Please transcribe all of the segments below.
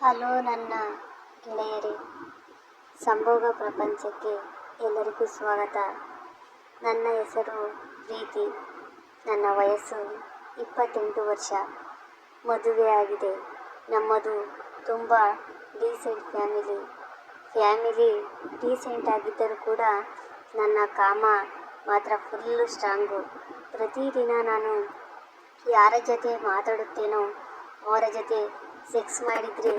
Hello ನನ್ನ ಗೆಳೆಯರೇ. ಸಂಭೋಗ ಪ್ರಪಂಚಕ್ಕೆ ಎಲ್ಲರಿಗೂ ಸ್ವಾಗತ. ನನ್ನ ಹೆಸರು ಪ್ರೀತಿ. ನನ್ನ ವಯಸ್ಸು ಇಪ್ಪತ್ತೆಂಟು ವರ್ಷ. ಮದುವೆ ಆಗಿದೆ. ನಮ್ಮದು ತುಂಬ ಡೀಸೆಂಟ್ ಫ್ಯಾಮಿಲಿ ಫ್ಯಾಮಿಲಿ ಡೀಸೆಂಟ್ ಆಗಿದ್ದರೂ ಕೂಡ ನನ್ನ ಕಾಮ ಮಾತ್ರ ಫುಲ್ಲು ಸ್ಟ್ರಾಂಗು ಪ್ರತಿದಿನ ನಾನು ಯಾರ ಜೊತೆ ಮಾತಾಡುತ್ತೇನೋ ಅವರ ಜೊತೆ ಸೆಕ್ಸ್ ಮಾಡಿದರೆ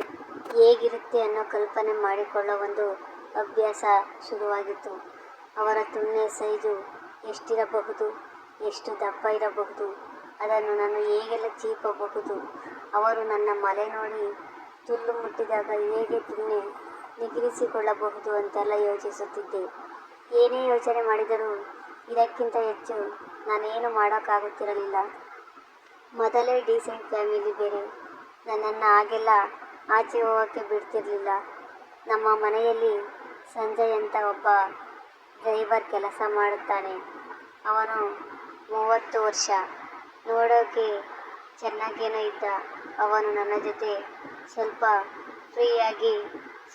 ಹೇಗಿರುತ್ತೆ ಅನ್ನೋ ಕಲ್ಪನೆ ಮಾಡಿಕೊಳ್ಳೋ ಒಂದು ಅಭ್ಯಾಸ ಶುರುವಾಗಿತ್ತು. ಅವರ ತುಣ್ಣೆ ಸೈಜು ಎಷ್ಟಿರಬಹುದು, ಎಷ್ಟು ದಪ್ಪ ಇರಬಹುದು, ಅದನ್ನು ನಾನು ಹೇಗೆಲ್ಲ ಚೀಪಬಹುದು, ಅವರು ನನ್ನ ಮಲೆ ನೋಡಿ ತುಲ್ಲು ಮುಟ್ಟಿದಾಗ ಹೇಗೆ ತುಣ್ಣೆ ನಿಗ್ರಿಸಿಕೊಳ್ಳಬಹುದು ಅಂತೆಲ್ಲ ಯೋಚಿಸುತ್ತಿದ್ದೆ. ಏನೇ ಯೋಚನೆ ಮಾಡಿದರೂ ಇದಕ್ಕಿಂತ ಹೆಚ್ಚು ನಾನೇನು ಮಾಡೋಕ್ಕಾಗುತ್ತಿರಲಿಲ್ಲ. ಮೊದಲೇ ಡೀಸೆಂಟ್ ಫ್ಯಾಮಿಲಿ ಬೇರೆ. ನನ್ನನ್ನು ಆಗೆಲ್ಲ ಆಚೆ ಹೋಗೋಕ್ಕೆ ಬಿಡ್ತಿರಲಿಲ್ಲ. ನಮ್ಮ ಮನೆಯಲ್ಲಿ ಸಂಜಯ್ ಅಂತ ಒಬ್ಬ ಡ್ರೈವರ್ ಕೆಲಸ ಮಾಡುತ್ತಾನೆ. ಅವನು ಮೂವತ್ತು ವರ್ಷ. ನೋಡೋಕೆ ಚೆನ್ನಾಗೇನೋ ಇದ್ದ. ಅವನು ನನ್ನ ಜೊತೆ ಸ್ವಲ್ಪ ಫ್ರೀಯಾಗಿ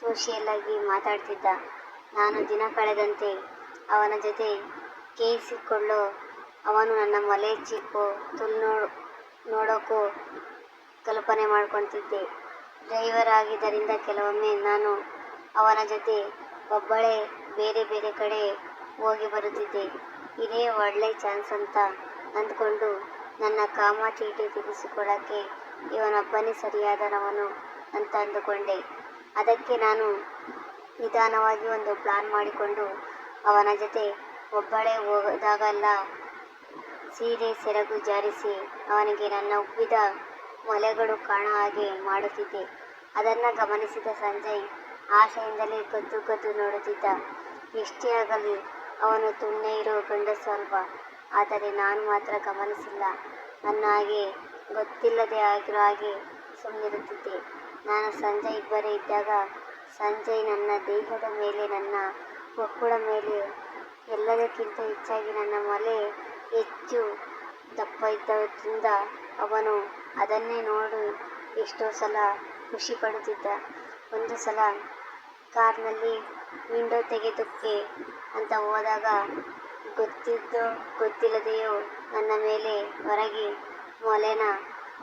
ಸೋಷಿಯಲ್ಲಾಗಿ ಮಾತಾಡ್ತಿದ್ದ. ನಾನು ದಿನ ಕಳೆದಂತೆ ಅವನ ಜೊತೆ ಕೇಳಿಸಿಕೊಳ್ಳೋ ಅವನು ನನ್ನ ಮಲೆ ಚಿಕ್ಕೋ ತುಲ್ ನೋಡೋಕೋ ನೋಡೋಕ್ಕೂ ಕಲ್ಪನೆ ಮಾಡ್ಕೊಳ್ತಿದ್ದೆ ಡ್ರೈವರ್ ಆಗಿದ್ದರಿಂದ ಕೆಲವೊಮ್ಮೆ ನಾನು ಅವನ ಜೊತೆ ಒಬ್ಬಳೇ ಬೇರೆ ಬೇರೆ ಕಡೆ ಹೋಗಿ ಬರುತ್ತಿದ್ದೆ. ಇದೇ ಒಳ್ಳೆ ಚಾನ್ಸ್ ಅಂತ ಅಂದ್ಕೊಂಡು ನನ್ನ ಕಾಮ ಚೀಟಿ ತೆಗೆಸಿಕೊಳ್ಳೋಕ್ಕೆ ಇವನೊಬ್ಬನೇ ಸರಿಯಾದನವನು ಅಂತ ಅಂದುಕೊಂಡೆ. ಅದಕ್ಕೆ ನಾನು ನಿಧಾನವಾಗಿ ಒಂದು ಪ್ಲಾನ್ ಮಾಡಿಕೊಂಡು ಅವನ ಜೊತೆ ಒಬ್ಬಳೇ ಹೋದಾಗಲ್ಲ, ಸೀರೆ, ಸೆರಗು ಜಾರಿಸಿ ಅವನಿಗೆ ನನ್ನ ಉಬ್ಬಿದ ಮೊಲೆಗಳು ಕಾಣೋ ಹಾಗೆ ಮಾಡುತ್ತಿದ್ದೆ. ಅದನ್ನು ಗಮನಿಸಿದ ಸಂಜಯ್ ಆಶೆಯಿಂದಲೇ ಕದ್ದು ಕದ್ದು ನೋಡುತ್ತಿದ್ದ. ಎಷ್ಟೇ ಆಗಲಿ, ಅವನು ತುಣ್ಣೆ ಇರೋ ಗಂಡಸು ಅಲ್ವಾ? ಆದರೆ ನಾನು ಮಾತ್ರ ಗಮನಿಸಿಲ್ಲ. ನನ್ನ ಹಾಗೆ ಗೊತ್ತಿಲ್ಲದೆ ಆಗಿರೋ ಹಾಗೆ ಸುಮ್ಮನಿರುತ್ತಿದ್ದೆ ನಾನು ಸಂಜಯ್ ಇಬ್ಬರೇ ಇದ್ದಾಗ ಸಂಜಯ್ ನನ್ನ ದೇಹದ ಮೇಲೆ, ನನ್ನ ಒಕ್ಕುಳ ಮೇಲೆ, ಎಲ್ಲದಕ್ಕಿಂತ ಹೆಚ್ಚಾಗಿ ನನ್ನ ಮಲೆ ಹೆಚ್ಚು ದಪ್ಪ ಇದ್ದದ್ರಿಂದ ಅವನು ಅದನ್ನೇ ನೋಡಿ. ಎಷ್ಟೋ ಸಲ ಖುಷಿ ಪಡುತ್ತಿದ್ದ. ಒಂದು ಸಲ ಕಾರ್ನಲ್ಲಿ ವಿಂಡೋ ತೆಗೆದಕ್ಕೆ ಅಂತ ಹೋದಾಗ ಗೊತ್ತಿದ್ದೋ ಗೊತ್ತಿಲ್ಲದೆಯೋ ನನ್ನ ಮೇಲೆ ಹೊರಗೆ ಮೊಲೆನ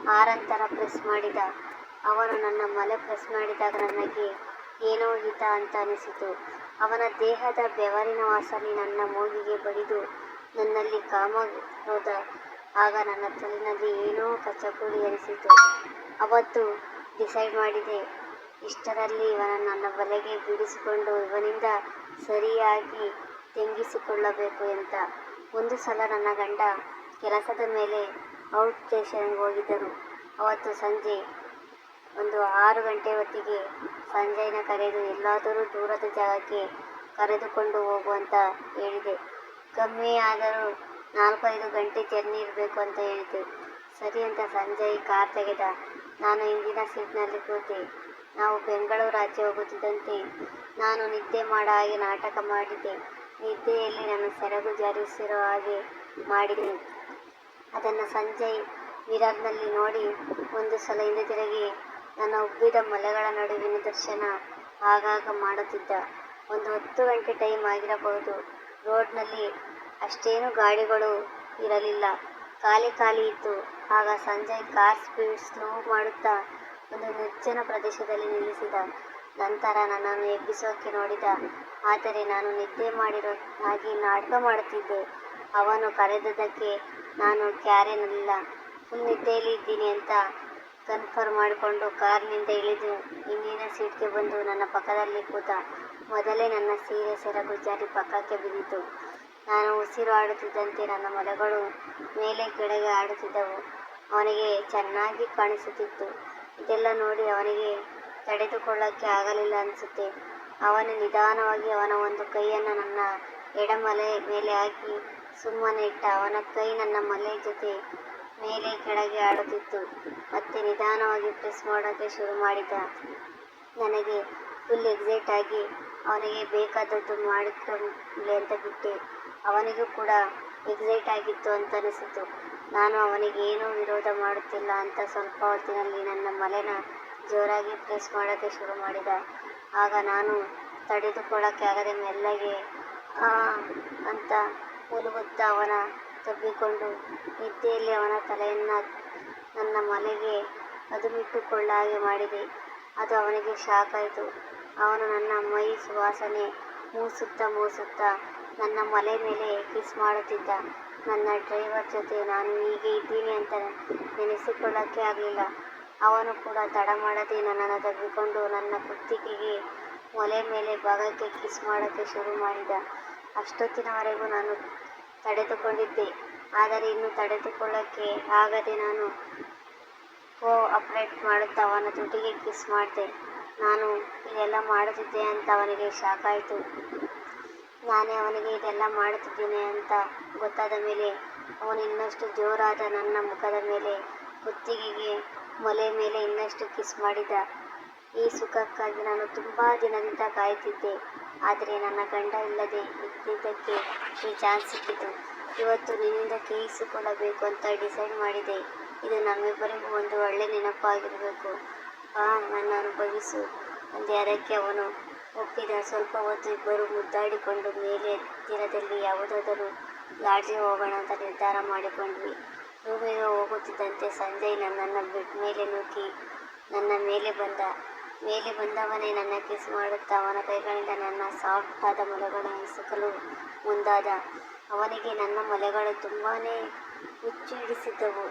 ಆರಂತರ ಪ್ರೆಸ್ ಮಾಡಿದ. ಅವನು ನನ್ನ ಮೊಲೆ ಪ್ರೆಸ್ ಮಾಡಿದಾಗ ನನಗೆ ಏನೋ ಹಿತ ಅಂತ ಅನಿಸಿತು. ಅವನ ದೇಹದ ಬೆವರಿನ ವಾಸನೆ ನನ್ನ ಮೂಗಿಗೆ ಬಡಿದು ನನ್ನಲ್ಲಿ ಕಾಮ ಹೋದ ಆಗ ನನ್ನ ತಲೆಯಲ್ಲಿ ಏನೋ ಕಚ್ಚಗುಳಿ ಅನಿಸಿತು ಅವತ್ತು ಡಿಸೈಡ್ ಮಾಡಿದೆ. ಇಷ್ಟರಲ್ಲಿ ಇವನ ನನ್ನ ಬಲೆಗೆ ಬಿಡಿಸಿಕೊಂಡು ಇವನಿಂದ ಸರಿಯಾಗಿ ತೆಂಗಿಸಿಕೊಳ್ಳಬೇಕು ಅಂತ ಒಂದು ಸಲ ನನ್ನ ಗಂಡ ಕೆಲಸದ ಮೇಲೆ ಔಟ್ ಸ್ಟೇಷನ್ಗೆ ಹೋಗಿದ್ದರು. ಅವತ್ತು ಸಂಜೆ ಒಂದು ಆರು ಗಂಟೆ ಹೊತ್ತಿಗೆ ಸಂಜಯ್ನ ಕರೆದು ಎಲ್ಲಾದರೂ ದೂರದ ಜಾಗಕ್ಕೆ ಕರೆದುಕೊಂಡು ಹೋಗುವಂತ ಹೇಳಿದೆ. ಕಮ್ಮಿ ಆದರೂ ನಾಲ್ಕೈದು ಗಂಟೆ ಜರ್ನಿ ಇರಬೇಕು ಅಂತ ಹೇಳಿದೆ ಸರಿ ಅಂತ ಸಂಜಯ್ ಕಾರ್ ತೆಗೆದ. ನಾನು ಹಿಂದಿನ ಸೀಟ್ನಲ್ಲಿ ಕೂತೆ. ನಾವು ಬೆಂಗಳೂರು ರಾಜ್ಯ ಹೋಗುತ್ತಿದ್ದಂತೆ ನಾನು ನಿದ್ದೆ ಮಾಡೋ ಹಾಗೆ ನಾಟಕ ಮಾಡಿದ್ದೆ. ನಿದ್ದೆಯಲ್ಲಿ ನನ್ನ ಸೆರಗು ಜಾರಿಸಿರೋ ಹಾಗೆ ಮಾಡಿದೆ. ಅದನ್ನು ಸಂಜಯ್ ಮಿರರ್ನಲ್ಲಿ ನೋಡಿ ಒಂದು ಸಲ ಹಿಂದೆ ತಿರುಗಿ ನನ್ನ ಉಬ್ಬಿದ ಮಲೆಗಳ ನಡುವಿನ ದರ್ಶನ ಆಗಾಗ ಮಾಡುತ್ತಿದ್ದ. ಒಂದು ಹತ್ತು ಗಂಟೆ ಟೈಮ್ ಆಗಿರಬಹುದು. ರೋಡ್ನಲ್ಲಿ ಅಷ್ಟೇನು ಗಾಡಿಗಳು ಇರಲಿಲ್ಲ. ಖಾಲಿ ಖಾಲಿ ಇತ್ತು. ಆಗ ಸಂಜಯ್ ಕಾರ್ ಸ್ಪೀಡ್ ಸ್ಲೋ ಮಾಡುತ್ತಾ ಒಂದು ನಿರ್ಜನ ಪ್ರದೇಶದಲ್ಲಿ ನಿಲ್ಲಿಸಿದ. ನಂತರ ನನ್ನನ್ನು ಎಬ್ಬಿಸೋಕೆ ನೋಡಿದ. ಆದರೆ ನಾನು ನಿದ್ದೆ ಮಾಡಿರೋ ಹಾಗೆ ನಾಟಕ ಮಾಡುತ್ತಿದ್ದೆ. ಅವನು ಕರೆದದ್ದಕ್ಕೆ ನಾನು ಕ್ಯಾರೇನಲ್ಲ ಫುಲ್ ನಿದ್ದೆಯಲ್ಲಿ ಇದ್ದೀನಿ ಅಂತ ಕನ್ಫರ್ಮ್ ಮಾಡಿಕೊಂಡು ಕಾರ್ನಿಂದ ಇಳಿದು ಹಿಂದಿನ ಸೀಟ್ಗೆ ಬಂದು ನನ್ನ ಪಕ್ಕದಲ್ಲಿ ಕೂತ ಮೊದಲೇ ನನ್ನ ಸೀರೆ ಸೆರಗು ಜಾರಿ ಪಕ್ಕಕ್ಕೆ ಬಿದ್ದಿತು ನಾನು ಉಸಿರು ಆಡುತ್ತಿದ್ದಂತೆ ನನ್ನ ಮೊಲಗಳು ಮೇಲೆ ಕೆಳಗೆ ಆಡುತ್ತಿದ್ದವು. ಅವನಿಗೆ ಚೆನ್ನಾಗಿ ಕಾಣಿಸುತ್ತಿತ್ತು. ಇದೆಲ್ಲ ನೋಡಿ ಅವನಿಗೆ ತಡೆದುಕೊಳ್ಳೋಕ್ಕೆ ಆಗಲಿಲ್ಲ ಅನಿಸುತ್ತೆ. ಅವನು ನಿಧಾನವಾಗಿ ಅವನ ಒಂದು ಕೈಯನ್ನು ನನ್ನ ಎಡಮಲೆ ಮೇಲೆ ಹಾಕಿ ಸುಮ್ಮನೆ ಇಟ್ಟ. ಅವನ ಕೈ ನನ್ನ ಮಲೆ ಜೊತೆ ಮೇಲೆ ಕೆಳಗೆ ಆಡುತ್ತಿತ್ತು. ಮತ್ತೆ ನಿಧಾನವಾಗಿ ಪ್ರೆಸ್ ಮಾಡೋಕ್ಕೆ ಶುರು ಮಾಡಿದ. ನನಗೆ ಫುಲ್ ಎಕ್ಸೈಟ್ ಆಗಿ ಅವನಿಗೆ ಬೇಕಾದದ್ದು ಮಾಡಿಕೊಂಡ್ಲಿ ಅಂತ ಬಿಟ್ಟೆ. ಅವನಿಗೂ ಕೂಡ ಎಕ್ಸೈಟ್ ಆಗಿತ್ತು ಅಂತ ಅನಿಸಿತು. ನಾನು ಅವನಿಗೆ ಏನೂ ವಿರೋಧ ಮಾಡುತ್ತಿಲ್ಲ ಅಂತ ಸ್ವಲ್ಪ ಹೊತ್ತಿನಲ್ಲಿ ನನ್ನ ಮಲೆನ ಜೋರಾಗಿ ಪ್ರೆಸ್ ಮಾಡೋಕ್ಕೆ ಶುರು ಮಾಡಿದ. ಆಗ ನಾನು ತಡೆದುಕೊಳ್ಳೋಕ್ಕೆ ಆಗದೆ ಮೆಲ್ಲಗೆ ಅಂತ ಮುಲುಗುತ್ತಾ ಅವನ ತಬ್ಬಿಕೊಂಡು ನಿದ್ದೆಯಲ್ಲಿ ಅವನ ತಲೆಯನ್ನು ನನ್ನ ಮಲೆಗೆ ಅದುಮಿಟ್ಟುಕೊಳ್ಳ ಹಾಗೆ ಮಾಡಿದೆ. ಅದು ಅವನಿಗೆ ಶಾಕ್ ಆಯಿತು. ಅವನು ನನ್ನ ಮೈ ಸುವಾಸನೆ ಮೂಸುತ್ತಾ ಮೂಸುತ್ತಾ ನನ್ನ ಮಲೆ ಮೇಲೆ ಕಿಸ್ ಮಾಡುತ್ತಿದ್ದ ನನ್ನ ಡ್ರೈವರ್ ಜೊತೆ ನಾನು ಹೀಗೆ ಇದ್ದೀನಿ ಅಂತ ನೆನೆಸಿಕೊಳ್ಳೋಕ್ಕೆ ಆಗಲಿಲ್ಲ. ಅವನು ಕೂಡ ತಡ ಮಾಡದೆ ನನ್ನನ್ನು ತೆಗೆದುಕೊಂಡು ನನ್ನ ಕುತ್ತಿಗೆಗೆ ಒಲೆ ಮೇಲೆ ಭಾಗಕ್ಕೆ ಕಿಸ್ ಮಾಡೋಕ್ಕೆ ಶುರು ಮಾಡಿದ. ಅಷ್ಟೊತ್ತಿನವರೆಗೂ ನಾನು ತಡೆದುಕೊಂಡಿದ್ದೆ. ಆದರೆ ಇನ್ನು ತಡೆದುಕೊಳ್ಳೋಕ್ಕೆ ಆಗದೆ ನಾನು ಕೋ ಅಪ್ರೇಟ್ ಮಾಡುತ್ತಾ ಅವನ ತುಟಿಗೆ ಕಿಸ್ ಮಾಡಿದೆ. ನಾನು ಇದೆಲ್ಲ ಮಾಡುತ್ತಿದ್ದೆ ಅಂತ ಅವನಿಗೆ ಶಾಕ್ ಆಯಿತು. ನಾನೇ ಅವನಿಗೆ ಇದೆಲ್ಲ ಮಾಡುತ್ತಿದ್ದೇನೆ ಅಂತ ಗೊತ್ತಾದ ಮೇಲೆ ಅವನು ಇನ್ನಷ್ಟು ಜೋರಾದ ನನ್ನ ಮುಖದ ಮೇಲೆ, ಕುತ್ತಿಗೆಗೆ ಮೊಲೆ ಮೇಲೆ ಇನ್ನಷ್ಟು ಕಿಸ್ ಮಾಡಿದ. ಈ ಸುಖಕ್ಕಾಗಿ ನಾನು ತುಂಬ ದಿನದಿಂದ ಕಾಯುತ್ತಿದ್ದೆ. ಆದರೆ ನನ್ನ ಗಂಡ ಇಲ್ಲದೆ ಇದ್ದಿದ್ದಕ್ಕೆ ಈ ಚಾನ್ಸ್ ಸಿಕ್ಕಿತು. ಇವತ್ತು ನಿನ್ನಿಂದ ಕೇಳಿಸಿಕೊಳ್ಳಬೇಕು ಅಂತ ಡಿಸೈಡ್ ಮಾಡಿದೆ. ಇದು ನಮ್ಮಿಬ್ಬರಿಗೂ ಒಂದು ಒಳ್ಳೆ ನೆನಪಾಗಿರಬೇಕು. ಆ ನನ್ನ ಅನುಭವಿಸು ಅಂದೆ ಅದಕ್ಕೆ ಅವನು ಒಪ್ಪಿದ. ಸ್ವಲ್ಪ ಹೊತ್ತು ಇಬ್ಬರು ಮುದ್ದಾಡಿಕೊಂಡು ಮೇಲೆ ತೀರದಲ್ಲಿ ಯಾವುದಾದರೂ ಲಾಡ್ಜಿಗೆ ಹೋಗೋಣ ಅಂತ ನಿರ್ಧಾರ ಮಾಡಿಕೊಂಡ್ವಿ. ರೂಮಿಗೆ ಹೋಗುತ್ತಿದ್ದಂತೆ ಸಂಜಯ್ ನನ್ನನ್ನು ಬೆಡ್ ಮೇಲೆ ನೂಕಿ ನನ್ನ ಮೇಲೆ ಬಂದ. ಮೇಲೆ ಬಂದವನೇ ನನ್ನ ಕಿಸ್ ಮಾಡುತ್ತಾ ಅವನ ಕೈಗಳಿಂದ ನನ್ನ ಸಾಫ್ಟ್ ಆದ ಮೊಲೆಗಳನ್ನು ಹಿಸುಕಲು ಮುಂದಾದ. ಅವನಿಗೆ ನನ್ನ ಮೊಲೆಗಳು ತುಂಬಾ ಹುಚ್ಚು ಹಿಡಿಸಿದ್ದವು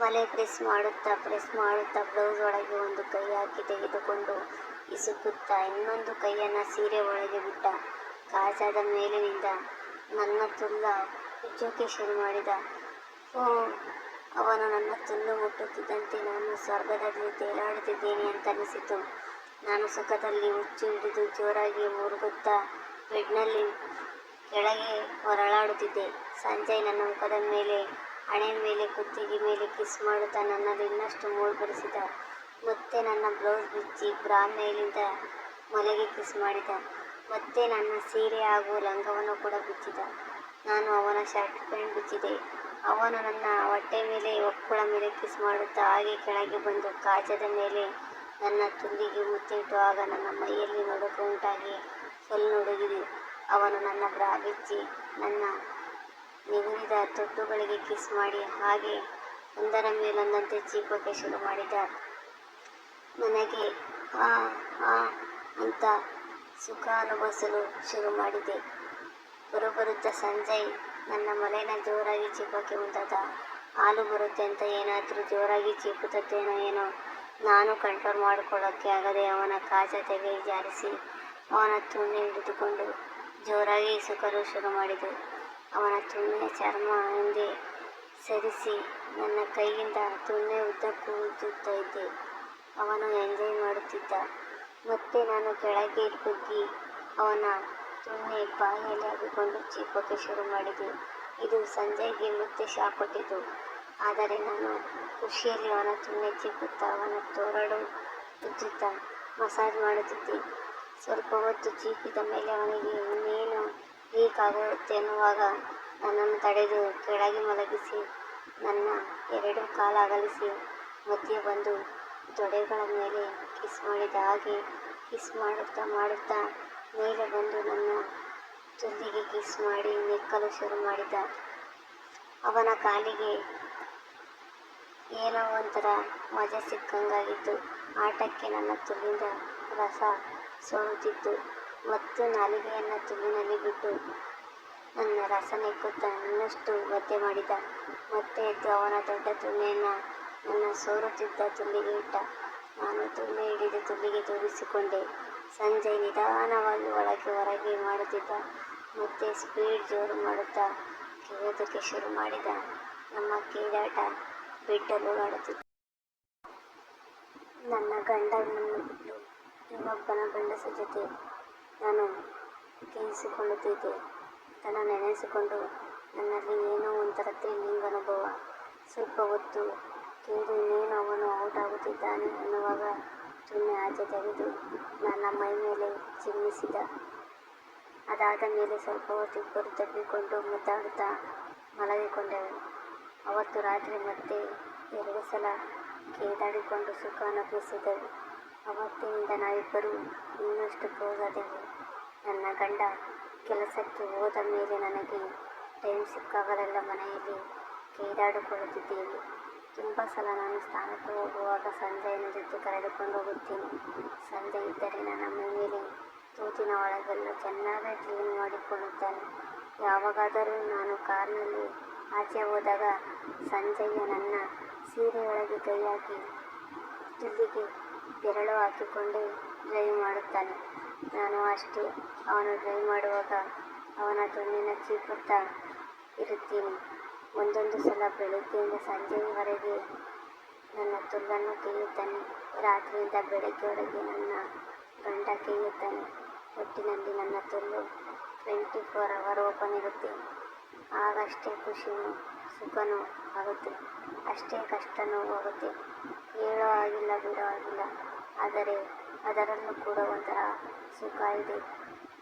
ಮಲೆ ಪ್ರೆಸ್ ಮಾಡುತ್ತಾ ಪ್ರೆಸ್ ಮಾಡುತ್ತಾ ಬ್ಲೌಸ್ ಒಳಗೆ ಒಂದು ಕೈ ಹಾಕಿ ತೆಗೆದುಕೊಂಡು ಇಸುಕುತ್ತಾ ಇನ್ನೊಂದು ಕೈಯನ್ನು ಸೀರೆ ಒಳಗೆ ಬಿಟ್ಟ. ಕಾಜಾದ ಮೇಲಿನಿಂದ ನನ್ನ ತುಲ್ಲ ಉಜ್ಜೋಕೆ ಶುರು ಮಾಡಿದ. ಓ, ಅವನು ನನ್ನ ತುಲ್ಲು ಮುಟ್ಟುತ್ತಿದ್ದಂತೆ ನಾನು ಸ್ವರ್ಗದಲ್ಲಿ ತೇಲಾಡುತ್ತಿದ್ದೇನೆ ಅಂತ ಅನಿಸಿತು ನಾನು ಸುಖದಲ್ಲಿ ಹುಚ್ಚು ಹಿಡಿದು ಜೋರಾಗಿ ಮುರುಗುತ್ತಾ ಬೆಡ್ನಲ್ಲಿ ಕೆಳಗೆ ಹೊರಳಾಡುತ್ತಿದ್ದೆ ಸಂಜಯ್ ನನ್ನ ಮುಖದ ಮೇಲೆ ಹಣೆ ಮೇಲೆ, ಕುತ್ತಿಗೆ ಮೇಲೆ ಕಿಸ್ ಮಾಡುತ್ತಾ ನನ್ನನ್ನು ಇನ್ನಷ್ಟು ಮೂಳ್ಬಡಿಸಿದ ಮತ್ತೆ ನನ್ನ ಬ್ಲೌಸ್ ಬಿಚ್ಚಿ ಬ್ರಾ ಮೇಲಿಂದ ಮೊಲೆಗೆ ಕಿಸ್ ಮಾಡಿದ. ಮತ್ತೆ ನನ್ನ ಸೀರೆ ಹಾಗೂ ಲಂಗವನ್ನು ಕೂಡ ಬಿಚ್ಚಿದ. ನಾನು ಅವನ ಶರ್ಟ್ ಪ್ಯಾಂಟ್ ಬಿಚ್ಚಿದೆ. ಅವನು ನನ್ನ ಹೊಟ್ಟೆ ಮೇಲೆ ಒಕ್ಕುಳ ಮೇಲೆ ಕಿಸ್ ಮಾಡುತ್ತಾ ಹಾಗೆ ಕೆಳಗೆ ಬಂದು ಕಾಜದ ಮೇಲೆ ನನ್ನ ತುಂಬಿಗೆ ಮುತ್ತಿಟ್ಟು ಆಗ ನನ್ನ ಮೈಯಲ್ಲಿ ನಡುಕ ಉಂಟಾಗಿ ಸೊಲ್ಲು ಅವನು ನನ್ನ ಬ್ರಾ ಬಿಚ್ಚಿ ನನ್ನ ನಿಗುರಿದ ತೊಟ್ಟುಗಳಿಗೆ ಕಿಸ್ ಮಾಡಿ ಹಾಗೆ ಒಂದರ ಮೇಲೊಂದಂತೆ ಚೀಪಕ್ಕೆ ಶುರು ಮಾಡಿದ. ನನಗೆ ಆ ಆ ಅಂತ ಸುಖ ಅನುಭವಿಸಲು ಶುರು ಮಾಡಿದೆ. ಬರುಬರುತ್ತಾ ಸಂಜಯ್ ನನ್ನ ಮಲೆನ ಜೋರಾಗಿ ಚೀಪಕ್ಕೆ ಮುಂದಾದ ಹಾಲು ಬರುತ್ತೆ ಅಂತ ಏನಾದರೂ ಜೋರಾಗಿ ಚೀಪುತ್ತೇನೋ ಏನೋ ನಾನು ಕಂಟ್ರೋಲ್ ಮಾಡಿಕೊಳ್ಳೋಕ್ಕೆ ಆಗದೆ ಅವನ ಕಾಜ ತೆಗೆ ಜಾರಿಸಿ ಅವನ ತುಣ್ಣೆ ಹಿಡಿದುಕೊಂಡು ಜೋರಾಗಿ ಸುಕಲು ಶುರು ಮಾಡಿದೆ. ಅವನ ತುಂಬಿನ ಚರ್ಮ ಹಿಂದೆ ಸರಿಸಿ ನನ್ನ ಕೈಯಿಂದ ತುಣ್ಣೆ ಉದ್ದಕ್ಕೂ ಉದ್ದುತ್ತಾ ಇದ್ದೆ. ಅವನು ಎಂಜಾಯ್ ಮಾಡುತ್ತಿದ್ದ. ಮತ್ತೆ ನಾನು ಕೆಳಗೆ ಕುಗ್ಗಿ ಅವನ ಸುಮ್ಮನೆ ಬಾಯಲ್ಲಿ ಹಾಕಿಕೊಂಡು ಚೀಪೋಕೆ ಶುರು ಮಾಡಿದೆ. ಇದು ಸಂಜಯ್ಗೆ ಮತ್ತೆ ಶಾಕ್ ಕೊಟ್ಟಿತು. ಆದರೆ ನಾನು ಖುಷಿಯಲ್ಲಿ ಅವನ ತುಣ್ಣೆ ಚೀಪುತ್ತಾ ಅವನ ತೋರಡು ಉಜ್ಜುತ್ತಾ ಮಸಾಜ್ ಮಾಡುತ್ತಿದ್ದೆ. ಸ್ವಲ್ಪ ಹೊತ್ತು ಚೀಪಿದ ಮೇಲೆ ಅವನಿಗೆ ಇನ್ನೇನು ವೀಕ್ ಆಗುತ್ತೆ ಎನ್ನುವಾಗ ನನ್ನನ್ನು ತಡೆದು ಕೆಳಗೆ ಮಲಗಿಸಿ, ನನ್ನ ಎರಡು ಕಾಲ ಅಗಲಿಸಿ ಮಧ್ಯೆ ಬಂದು ತೊಡೆಗಳ ಮೇಲೆ ಕಿಸ್ ಮಾಡಿದ ಹಾಗೆ ಕಿಸ್ ಮಾಡುತ್ತಾ ಮಾಡುತ್ತಾ ಮೇಲೆ ಬಂದು ನನ್ನ ತುಲ್ಲಿಗೆ ಕಿಸ್ ಮಾಡಿ ನೆಕ್ಕಲು ಶುರು ಮಾಡಿದ. ಅವನ ಕಾಲಿಗೆ ಏನೋ ಒಂಥರ ಮಜಾ ಸಿಕ್ಕಂಗಾಗಿತ್ತು. ಆಟಕ್ಕೆ ನನ್ನ ತುಲಿಂದ ರಸ ಸೋರುತ್ತಿತ್ತು. ಮತ್ತು ನಾಲಿಗೆಯನ್ನು ತುಂಬಿನಲ್ಲಿ ಬಿಟ್ಟು ನನ್ನ ರಸ ನೆಕ್ಕುತ್ತಾ ಇನ್ನಷ್ಟು ಒದ್ದೆ ಮಾಡಿದ. ಮತ್ತೆ ಎದ್ದು ಅವನ ದೊಡ್ಡ ತುಣ್ಣೆಯನ್ನು ನನ್ನ ಸೋರುತ್ತಿದ್ದ ತುಂಬಿಗೆ ಇಟ್ಟ. ನಾನು ತುಂಬೆ ಹಿಡಿದು ತುಂಬಿಗೆ ತೋರಿಸಿಕೊಂಡೆ. ಸಂಜೆ ನಿಧಾನವಾಗಿ ಒಳಗೆ ಹೊರಗೆ ಮಾಡುತ್ತಿದ್ದ. ಮತ್ತೆ ಸ್ಪೀಡ್ ಜೋರು ಮಾಡುತ್ತಾ ಕೇಳೋದಕ್ಕೆ ಶುರು ಮಾಡಿದ. ನಮ್ಮ ಕೀದಾಟ ಬಿಟ್ಟಲು ಆಡುತ್ತಿದ್ದ ನನ್ನ ಗಂಡನನ್ನು ಬಿಟ್ಟು ಇನ್ನೊಬ್ಬನ ಗಂಡಸ ಜೊತೆ ನಾನು ಕೇಳಿಸಿಕೊಳ್ಳುತ್ತಿದ್ದೆ ಅದನ್ನು ನೆನೆಸಿಕೊಂಡು ನನ್ನಲ್ಲಿ ಏನೋ ಒಂಥರ ಥ್ರಿಲ್ಲಿಂಗ್ ಅನುಭವ ಸ್ವಲ್ಪ ಹೊತ್ತು ಔಟ್ ಎನ್ನುವಾಗ ಸುಮ್ಮನೆ ಆಚೆ ತೆಗೆದು ನನ್ನ ಮೈ ಮೇಲೆ ಚಿಮ್ಮಿಸಿದ. ಅದಾದ ಮೇಲೆ ಸ್ವಲ್ಪ ಹೊತ್ತು ಇಬ್ಬರು ತಬ್ಬಿಕೊಂಡು ಮುದ್ದಾಡುತ್ತಾ ಮಲಗಿಕೊಂಡೆವು ಅವತ್ತು ರಾತ್ರಿ ಮತ್ತೆ ಎರಡು ಸಲ ಕೇದಾಡಿಕೊಂಡು ಸುಖ ಅನುಭವಿಸಿದೆವು ಅವತ್ತಿನಿಂದ ನಾವಿಬ್ಬರು ಇನ್ನಷ್ಟು ಹೋಗದೆವು ನನ್ನ ಗಂಡ ಕೆಲಸಕ್ಕೆ ಹೋದ ಮೇಲೆ ನನಗೆ ಟೈಮ್ ಸಿಕ್ಕಾಗಲೆಲ್ಲ ಮನೆಯಲ್ಲಿ ಕೇದಾಡಿಕೊಳ್ಳುತ್ತಿದ್ದೇವೆ ತುಂಬ ಸಲ ನಾನು ಸ್ನಾನಕ್ಕೆ ಹೋಗುವಾಗ ಸಂಜಯನ ಜೊತೆ ಕರೆದುಕೊಂಡು ಹೋಗುತ್ತೇನೆ. ಸಂಜೆ ಇದ್ದರೆ ನನ್ನ ಮೇಲೆ ತೂತಿನ ಒಳಗೆಲ್ಲ ಚೆನ್ನಾಗಿ ಕ್ಲೀನ್ ಮಾಡಿಕೊಳ್ಳುತ್ತಾನೆ. ಯಾವಾಗಾದರೂ ನಾನು ಕಾರ್ನಲ್ಲಿ ಆಚೆ ಹೋದಾಗ ಸಂಜೆಯ ನನ್ನ ಸೀರೆಯೊಳಗೆ ಕೈ ಹಾಕಿ ತುದಿಗೆ ಬೆರಳು ಹಾಕಿಕೊಂಡೇ ಡ್ರೈವ್ ಮಾಡುತ್ತಾನೆ. ನಾನು ಅಷ್ಟೇ, ಅವನು ಡ್ರೈವ್ ಮಾಡುವಾಗ ಅವನ ತುಂಡಿನ ಚೀಪುತ್ತಾ ಇರುತ್ತೀನಿ. ಒಂದೊಂದು ಸಲ ಬೆಳಗ್ಗೆಯಿಂದ ಸಂಜೆಯವರೆಗೆ ನನ್ನ ತುಲ್ಲನ್ನು ಕೇಯುತ್ತಾನೆ ರಾತ್ರಿಯಿಂದ ಬೆಳಗ್ಗೆವರೆಗೆ ನನ್ನ ಗಂಡ ಕೇಯುತ್ತಾನೆ ಒಟ್ಟಿನಲ್ಲಿ ನನ್ನ ತುಲ್ಲು ಟ್ವೆಂಟಿ ಫೋರ್ ಅವರ್ ಓಪನ್ ಇರುತ್ತೆ. ಆಗಷ್ಟೇ ಖುಷಿನೂ ಸುಖನೂ ಆಗುತ್ತೆ. ಅಷ್ಟೇ ಕಷ್ಟನೂ ಆಗುತ್ತೆ. ಹೇಳೋ ಆಗಿಲ್ಲ ಬಿಡೋ ಆಗಿಲ್ಲ ಆದರೆ ಅದರಲ್ಲೂ ಕೂಡ ಒಂಥರ ಸುಖ ಇದೆ.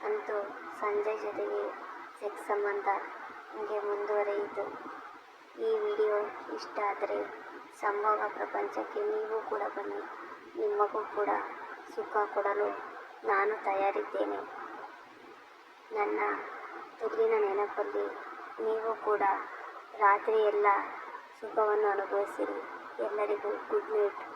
ಅಂತೂ ಸಂಜೆ ಜೊತೆಗೆ ಸೆಕ್ಸ್ ಸಂಬಂಧ ಹೀಗೆ ಮುಂದುವರಿಯಿತು ಇಷ್ಟ ಆದರೆ ಸಂಭೋಗ ಪ್ರಪಂಚಕ್ಕೆ ನೀವು ಕೂಡ ಬನ್ನಿ. ನಿಮಗೂ ಕೂಡ ಸುಖ ಕೊಡಲು ನಾನು ತಯಾರಿದ್ದೇನೆ. ನನ್ನ ತುಲ್ಲಿನ ನೆನಪಲ್ಲಿ ನೀವು ಕೂಡ ರಾತ್ರಿಯೆಲ್ಲ ಸುಖವನ್ನು ಅನುಭವಿಸಿರಿ. ಎಲ್ಲರಿಗೂ ಗುಡ್ ನೈಟ್